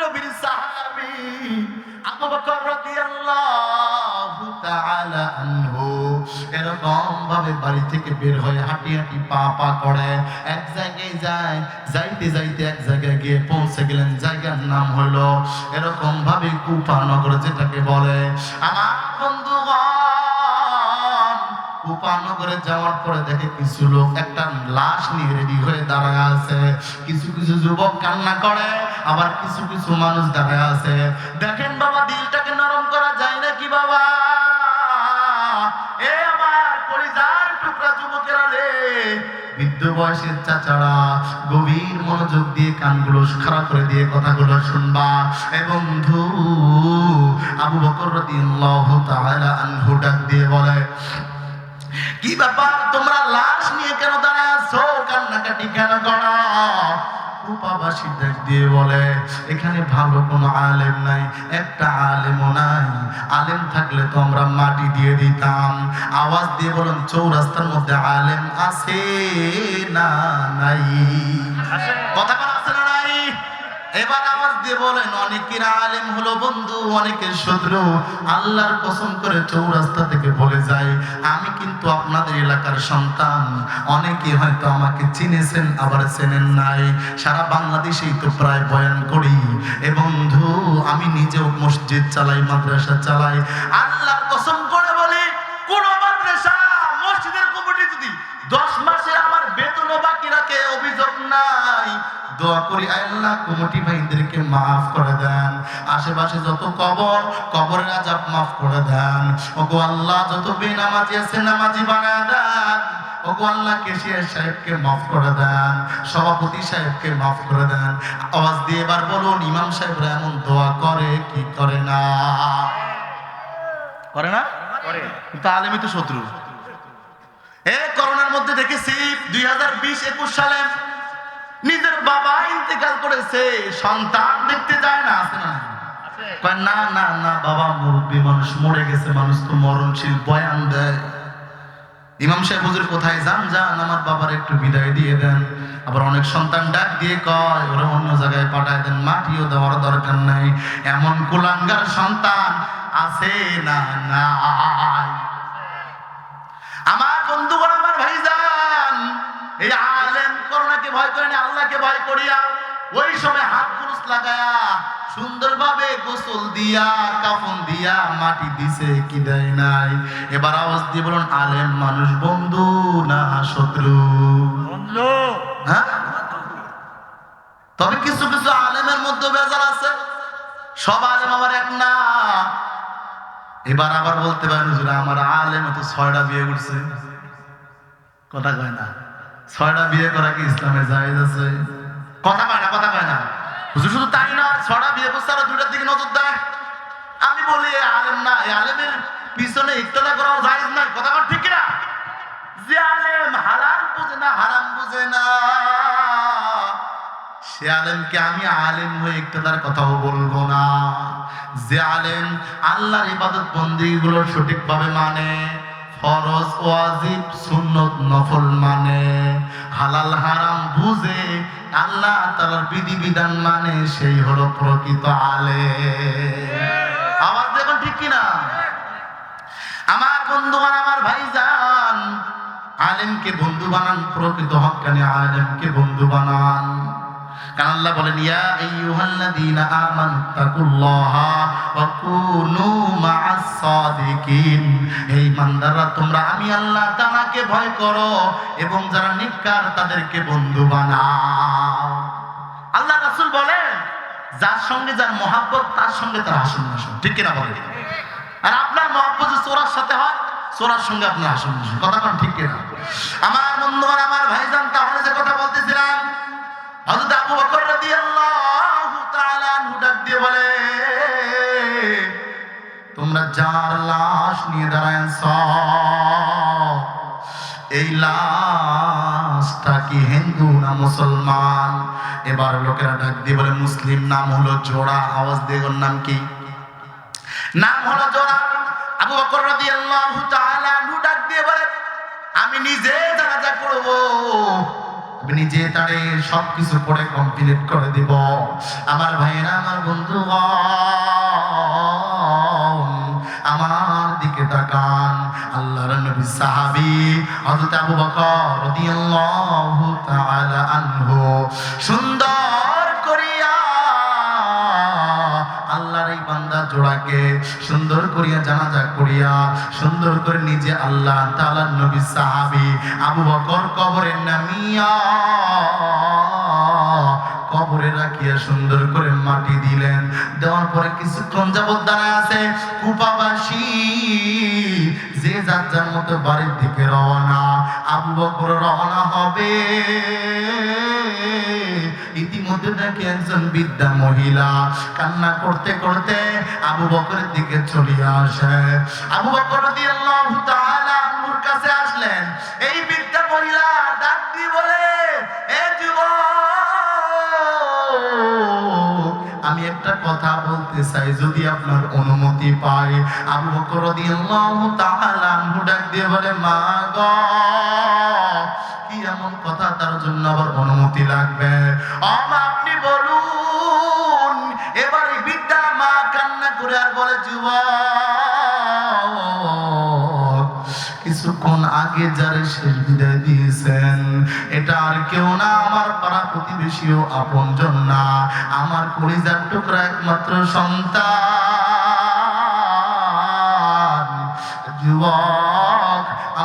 নবীর সাহাবী আবু বকর রাদিয়াল্লাহু তাআলা আনহু এরকম ভাবে বাড়ি থেকে বের হয়ে হাঁটি হাঁটি পা পা করে, এক জায়গায় যায়, যাইতে যাইতে এক জায়গায় গিয়ে পৌঁছে গেলেন, জায়গার নাম হলো এরকম ভাবে কুপানগর যেটাকে বলে। আমার বন্ধুগণ উপানগরে যাওয়ার পরে দেখে কিছু লোক একটা লাশ নিয়ে রেডি হয়ে দাঁড়ায় আছে। কিছু কিছু যুবক কান্না করে। আবার কিছু কিছু মানুষ দাঁড়ায় আছে। দেখেন বাবা, দিলটাকে নরম করা যায় নাকি বাবা? এ আমার কলিজার টুকরা যুবকেরা রে, বৃদ্ধ বয়সের চাচারা, গভীর মনোযোগ দিয়ে কানগুলো খারাপ করে দিয়ে কথাগুলো শুনবা। আবু বকর তাআলা আনহু ডাক দিয়ে বলে, কি ব্যাপার? তোমরা লাশ নিয়ে কেন দাঁড়ায় আছো? কান্নাকাটি কেন করো? উপাবাসী দেখ দিয়ে বলে, এখানে ভালো কোনো আলেম নাই, একটা আলেমও নাই। আলেম থাকলে তো আমরা মাটি দিয়ে দিতাম। আওয়াজ দিয়ে বলুন, চৌরাস্তার মধ্যে আলেম আছে না নাই? কথা আছে না নাই? এবার আওয়াজ দিয়ে বলেন, অনেকের আলেম হলো বন্ধু, অনেকের শত্রু। আল্লাহর কসম করে চৌরাস্তা থেকে বলে যায় কিন্তু আপনাদের এলাকার সন্তান অনেকে হয়তো আমাকে চিনেছেন, আবার চেনেন নাই। সারা বাংলাদেশেই তো প্রায় বয়ান করি। এ বন্ধু, আমি নিজেও মসজিদ চালাই, মাদ্রাসা চালাই। আল্লাহর দোয়া করি আল্লাহ কমিটি ভাইদেরকে মাফ করে দেন। আশেপাশে যত কবর কবরের আজাব মাফ করে দেন। ওগো আল্লাহ যত বেনামাজি আছে নামাজি বানায় দেন। ওগো আল্লাহ কেশিয়ার সাহেবকে মাফ করে দেন। সভাপতি সাহেবকে মাফ করে দেন। আওয়াজ দিয়ে এবার বলুন ইমাম সাহেবরা এমন দোয়া করে কি করে না? করে না? করে। কিন্তু আলেমই তো শত্রু। এ করোনার মধ্যে দেখেছি দুই হাজার বিশ একুশ সালে নিজের বাবা ইন্তেকাল করেছে সন্তান দেখতে যায় না আছে না? না না না বাবা মুরব্বী মানুষ মরে গেছে মানুষ তো মরণশীল বয়ান দেয়। ইমাম সাহেব হুজুর কোথায়? যান যান আমার বাবার একটু বিদায় দিয়ে দেন। আবার অনেক সন্তান ডাক দিয়ে কয় ওরা অন্য জায়গায় পাঠায় দেন মাটিও দেওয়ার দরকার নাই। এমন কুলাঙ্গার সন্তান আছে না নাই? আমার বন্ধুগণ এই আলেম করোনাকে ভয় করে না আল্লাহকে ভয় করিয়া ওই সময় হাত পুরুষ লাগায়া সুন্দরভাবে গোসল দিয়া কাফন দিয়া মাটি দিছে কি দেয় নাই? এবার আওয়াজ দিয়ে বলুন আলেম মানুষ বন্ধু না শত্রু? হ্যাঁ? তবে কিছু কিছু আলেমের মধ্যে বেজার আছে। সব আলেম আবার এক না। এবার আবার বলতে পারেন হুজুর আমার আলেম তো ছয়টা বিয়ে করছে। কথা কয় না। ছয়টা বিয়ে করা কি ইসলামে জায়েজ আছে? কথা কয় না, কথা কয় না। হুজুর, শুধু তাই না ছয়টা বিয়ে করছে আর দুইটার দিকে নজর দেয়। আমি বলি আলেম না আলেমের পিছনে ইফতলা করা জায়েজ না কথা কন ঠিক না যে আলেম হালাল বুঝে না, হারাম বুঝে না, সে আলেমকে আমি আলেম হয়ে ইকতেদার কথাও বলব না। যে আলেম আল্লাহর ইবাদত বন্দী গুলো সঠিকভাবে মানে। ফরজ, ওয়াজিব, সুন্নত নফল মানে। হালাল, হারাম বুঝে আল্লাহ তাআলার বিধিবিধান মানে সেই হলো প্রকৃত আলেম। আওয়াজ দেখুন ঠিক কিনা? আমার বন্ধুগণ, আমার ভাইজান, আলেমকে বন্ধু বানান, প্রকৃত হক্কানি আলেমকে বন্ধু বানান। কারণ আল্লাহ বলেন, ইয়া আইয়ুহাল্লাযীনা আমানু তাকুল্লাহা ওয়া কুনু মা'আস সাদিকিন। হে ইমানদাররা, তোমরা আমি আল্লাহ তাআলাকে ভয় করো এবং যারা নিকার তাদেরকে বন্ধু বানাও। আল্লাহ রাসূল বলেন, যার সঙ্গে যার মহাব্বত, তার সঙ্গে তার আসন আসন ঠিক কিনা বলেন? আর আপনার মহাব্বত যে চোরার সাথে হয় চোরার সঙ্গে আপনার আসন বসুন কথা ঠিক কিনা? আমার বন্ধুগণ, আমার ভাইজান, তাহলে যে কথা বলতেছিলাম হযরত আবু বকর রাদিয়াল্লাহু তাআলা আনহু দিয়ে বলে, তোমরা যার লাশ নিয়ে দাঁড়ায় এই লাশটা কি হিন্দু না মুসলমান? এবার লোকেরা ডাক দিয়ে বলে, মুসলিম, নাম হলো জোড়া, আওয়াজ দিয়ে নাম কি? নাম হলো জোড়া। আবু বকর রাদিয়াল্লাহু তাআলা আনহু ডাক দিয়ে বলে, আমি নিজে জানাজা করব নিজে তারে সব কিছু পরে কমপ্লিট করে দিব। আমার ভাইয়েরা, আমার বন্ধু আমার দিকে তাকান। আল্লাহর নবী সাহাবি হযরত আবু বকর রাদিয়াল্লাহু তাআলা আনহু। সুন্দর করে নিজে আল্লাহ তাআলার নবী সাহাবী আবু বকর কবরে নামিয়া কবরে রাখিয়া সুন্দর করে মাটি দিলেন। দেওয়ার পরে কিছুক্ষণ যাবত দাঁড়ায় আছে কুপাবাসী। যে যার যার মতো বাড়ির দিকে রওনা, আবু বকর রওনা হবে। ইতিমধ্যে দেখে একজন বিদ্যা মহিলা কান্না করতে করতে আবু বকরের দিকে চলিয়ে আসে। আবু বকর কাছে আসলেন। এই মহিলা ডাক বলে, এ আমি একটা কথা বলতে চাই, যদি আপনার অনুমতি পাই। আবু বকর তাআলা ডাক দিয়ে বলে, মা গো কি এমন কথা তার জন্য আবার অনুমতি লাগবে। আমা আপনি বলুন, এবারে বিদ্যা মা কান্না করে আর বলে, যুবক, কিছুক্ষণ আগে যারে শেষ বিদায় দিয়েছেন, এটা আর কেউ না, আমার পাড়া প্রতিবেশীও আপনজন না। আমার কলিজার টুকরা একমাত্র সন্তান। যুবক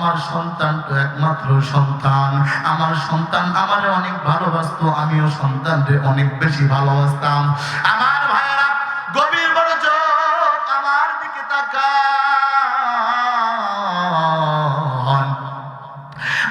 আমার সন্তান তো একমাত্র সন্তান। আমার সন্তান আমারে অনেক ভালোবাসতো, আমিও সন্তানরে অনেক বেশি ভালোবাসতাম। আমার ভাইয়েরা, গভীর বড় চোখ আমার দিকে তাকান।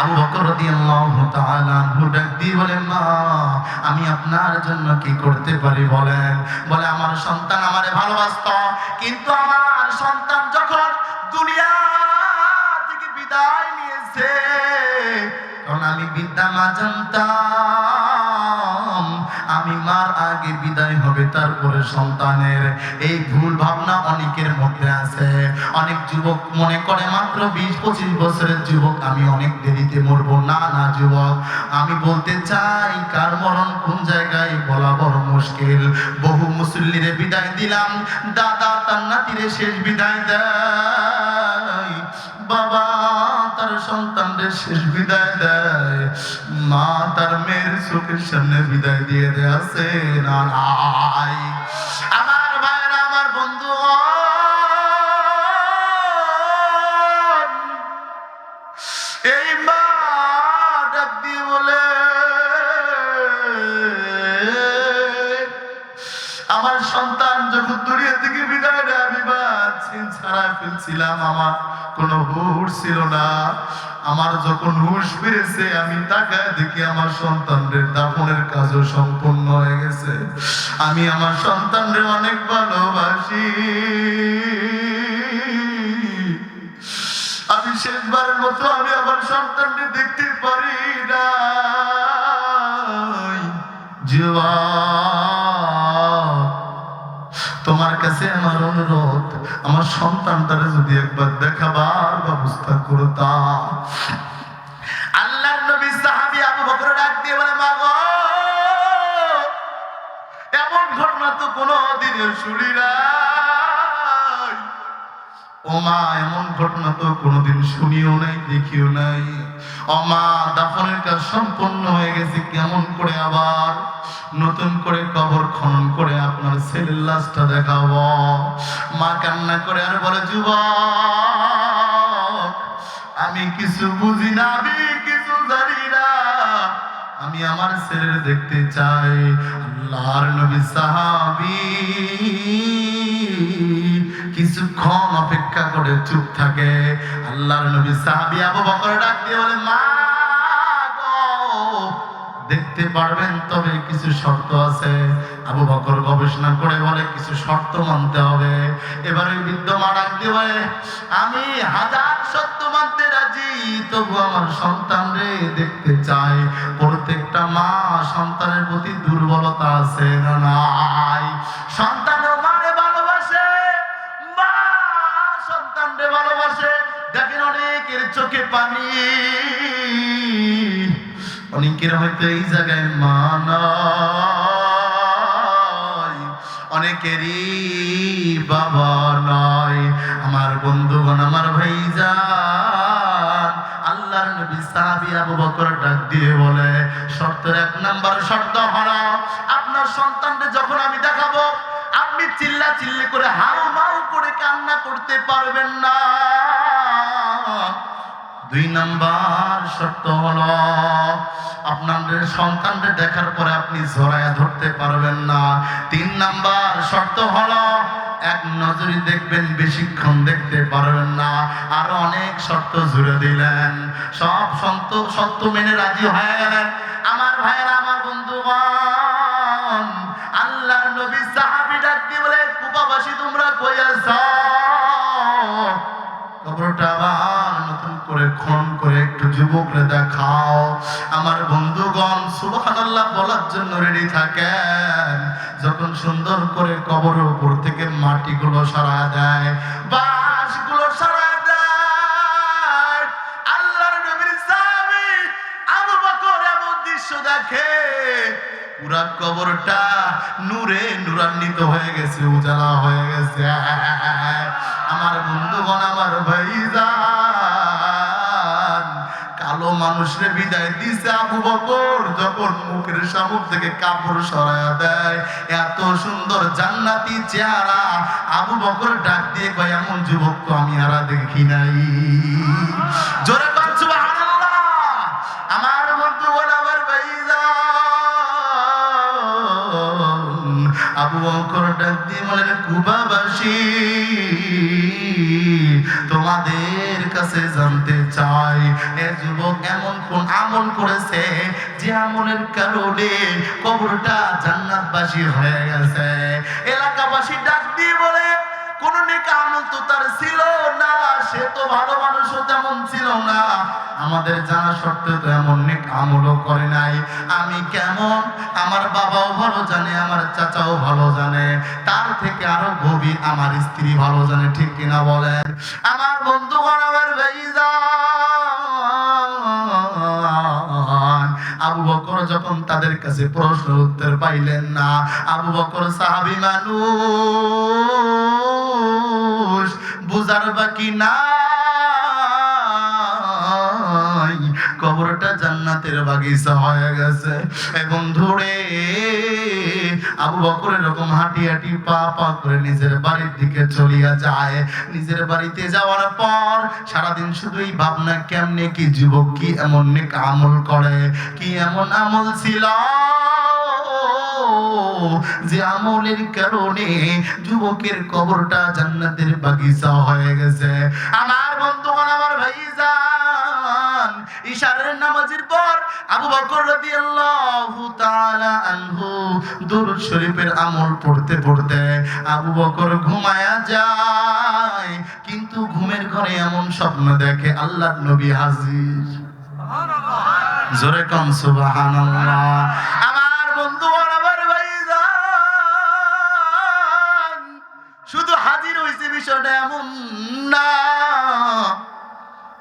আবু বকর রাদিয়াল্লাহু তাআলা ডাক দিয়ে বলেন, মা, আমি আপনার জন্য কি করতে পারি বলেন? বলে, আমার সন্তান আমারে ভালোবাসতো, কিন্তু আমার সন্তান যখন দুনিয়া বিদায় নিয়েছে। তখন আমি বিদ্যা মা জানতাম, আমি মার আগে বিদায় হবে তারপরে সন্তানের। এই ভুল ভাবনা অনেকের মধ্যে আছে। অনেক যুবক মনে করে, মাত্র বিশ পঁচিশ বছরের যুবক, আমি অনেক দেরিতে মরবো। না না, যুবক, আমি বলতে চাই, কার মরণ কোন জায়গায় বলা বড় মুশকিল। বহু মুসল্লিরে বিদায় দিলাম, দাদা তার নাতিরে শেষ বিদায় দেয়। বাবা তার সন্তানদের শেষ বিদায় দেয়। মা তার মেয়ের চোখের সামনে বিদায় দিয়ে দেয়, আছে আমার এই মা ডাক দিয়ে বলে, আমার সন্তান যখন দুনিয়া থেকে বিদায় নেয়, আমি বাঁচিন ছাড়া ফেলছিলাম আমার কোনো হুশ ছিল না। আমার যখন হুশ ফিরেছে, আমি তাকায় দেখি আমার সন্তানদের দাফনের কাজও সম্পূর্ণ হয়ে গেছে। আমি আমার সন্তানদের অনেক ভালোবাসি। আমি শেষবারের মতো আমি আমার সন্তানকে দেখতে পারি না যুবক তোমার কাছে আমার অনুরোধ, আমার সন্তানটারে যদি একবার দেখাবার ব্যবস্থা করতা আল্লাহর নবী সাহাবী আবু বকর ডাক দিয়ে বলে, মা গো, এমন ঘটনা তো কোনো দিনে শুনি ও মা এমন ঘটনা তো কোনোদিন শুনিও নাই, দেখিও নাই। ও মা দাফনের কাজ সম্পন্ন হয়ে গেছে কেমন করে আবার? নতুন করে কবর খনন করে আপনার ছেলের লাশটা দেখাবো। মা কান্না করে আর বলে, যুবক, আমি কিছু বুঝি না, আমি কিছু জানি না। আমি আমার ছেলের দেখতে চাই, আল্লাহর নবী সাহাবী। কিছুক্ষণ অপেক্ষা করে চুপ থাকে। আল্লাহর নবী সাহাবী আবু বকর ডাক দিয়ে বলে, মা দেখতে পারবেন তবে কিছু শর্ত আছে। আবু বকর গবেষণা করে বলে, কিছু শর্ত মানতে হবে। এবার ওই বৃদ্ধ মা ডাক দিয়ে বলে, আমি হাজার শর্ত মানতে রাজি, তবু আমার সন্তান রে দেখতে চাই প্রত্যেকটা মা সন্তানের প্রতি দুর্বলতা আছে না নাই? সন্তানও দেখেন অনেকের চোখে পানি। অনেকের হয়তো এই জায়গায় মানায় অনেকেরই বাবা নয় আমার বন্ধুগণ, আমার ভাইজান, আল্লাহর নবী সাহাবী আবু বকর ডাক দিয়ে বলে, শর্তের এক নাম্বার শর্ত হলো, আপনার সন্তানকে যখন আমি দেখাবো, আপনি চিল্লা চিল্লি করে হাউ মাউ করে কান্না করতে পারবেন না। দুই নাম্বার শর্ত হলো আপনাদের সন্তানদের দেখার পরে আপনি জড়ায়া ধরতে পারবেন না। তিন নাম্বার শর্ত হলো, এক নজরে দেখবেন, বেশিক্ষণ দেখতে পারবেন না। আর অনেক শর্ত জুড়ে দিলেন। সব সন্ত, সত্য মেনে রাজি হয়ে গেলেন। আমার ভাইয়েরা, আমার বন্ধুগণ, আল্লাহর নবী সাহাবী ডাক দিয়ে বলে কুপাবাসী তোমরা কই আছো? কবরটা আবার নতুন করে খন করে একটু যুবকরে দেখাও। আমার বন্ধুগণ, সুবহানাল্লাহ বলার জন্য রেডি থাকেন। যখন সুন্দর করে কবরের উপর থেকে মাটিগুলো সরা দেয় দৃশ্য দেখে, পুরা কবরটা নূরে নূরান্বিত হয়ে গেছে, উজালা হয়ে গেছে। আমার বন্ধুগণ, আমার ভাইজান। কালো মানুষরে বিদায় দিছে আবু বকর, যখন মুখের সামুখ থেকে কাপড় সরায়া দেয়। এত সুন্দর জান্নাতি চেহারা। আবু বকর ডাক দিয়ে কয়, এমন যুবক তো আমি আর দেখি নাই। জোরে আমার আবু বকর ডাক দিয়ে বলেন কুবাবাসী তোমাদের কাছে জানতে চাই, এ যুবক এমন কোন আমল করেছে যে আমলের কারণে কবরটা জান্নাতবাসী হয়ে গেছে? এলাকাবাসী ডাক দিয়ে বলে কোন নেক আমল তো তার ছিল না, সে তো ভালো মানুষও তেমন ছিল না। আমাদের জানা সত্ত্বেও তো এমন নেক আমলও করে নাই। আমি কেমন? আমার বাবাও ভালো জানে, আমার চাচাও ভালো জানে। তার থেকে আরও গভীর আমার স্ত্রী ভালো জানে, ঠিক কিনা বলেন? আমার বন্ধুগণ আমার ভাইজান আবু বকর যখন তাদের কাছে প্রশ্ন উত্তর পাইলেন না, আবু বকর সাহাবি মানুষ। বুঝার বাকি নাই। কবরটা জান্নাতের বাগিচা হয়ে গেছে। এবং ধরে আবু বকর এরকম হাঁটি হাঁটি পা পা করে নিজের বাড়ির দিকে চলিয়া যায়। নিজের বাড়িতে যাওয়ার পর সারাদিন শুধুই ভাবনা, কেমনে কি যুবক কি এমন নেক আমল করে? কি এমন আমল ছিল? যে আমলের কারণে যুবকের কবরটা জান্নাতের বাগিচা হয়ে গেছে। আমার বন্ধুগণ আমার ভাইজান ইশারের নামাজের পর আবু বকর রাদিয়াল্লাহু তাআলা আনহু দুরূদ শরীফের আমল পড়তে পড়তে আবু বকর ঘুমায়া যায় কিন্তু ঘুমের ঘরে এমন স্বপ্ন দেখে আল্লাহর নবী হাজির। জোরে কম সুবহানাল্লাহ। বিষয়টা এমন না।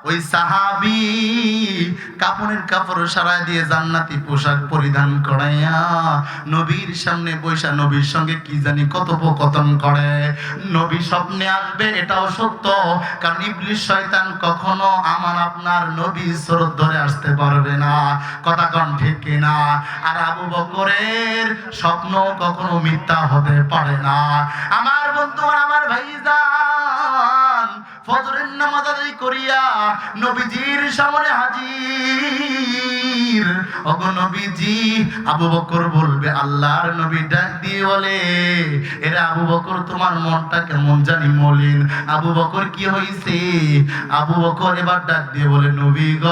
ওই সাহাবি কাপড়ের কাপড় সারায় দিয়ে জান্নাতি পোশাক পরিধান করাইয়া নবীর সামনে বৈশা নবীর সঙ্গে কি জানি কথোপকথন করে। নবী স্বপ্নে আসবে, এটাও সত্য। কারণ ইবলিশ শয়তান কখনো আমার আপনার নবী স্রোত ধরে আসতে পারবে না। কথা কন ঠিক কিনা? আর আবু বকরের স্বপ্ন কখনো মিথ্যা হতে পারে না। আমার বন্ধু আমার ভাইজান ফজরের নামাজ আদায় করিয়া নবীজির সামনে হাজির। ওগো নবীজি, আবু বকর বলবে, আল্লাহর নবী ডাক দিয়ে বলে, এরা আবু বকর, তোমার মনটা কেমন জানি মলিন। আবু বকর, কি হইছে? আবু বকর এবার ডাক দিয়ে বলে, নবী গ,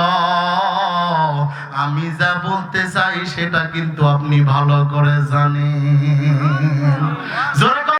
আমি যা বলতে চাই, সেটা কিন্তু আপনি ভালো করে জানেন।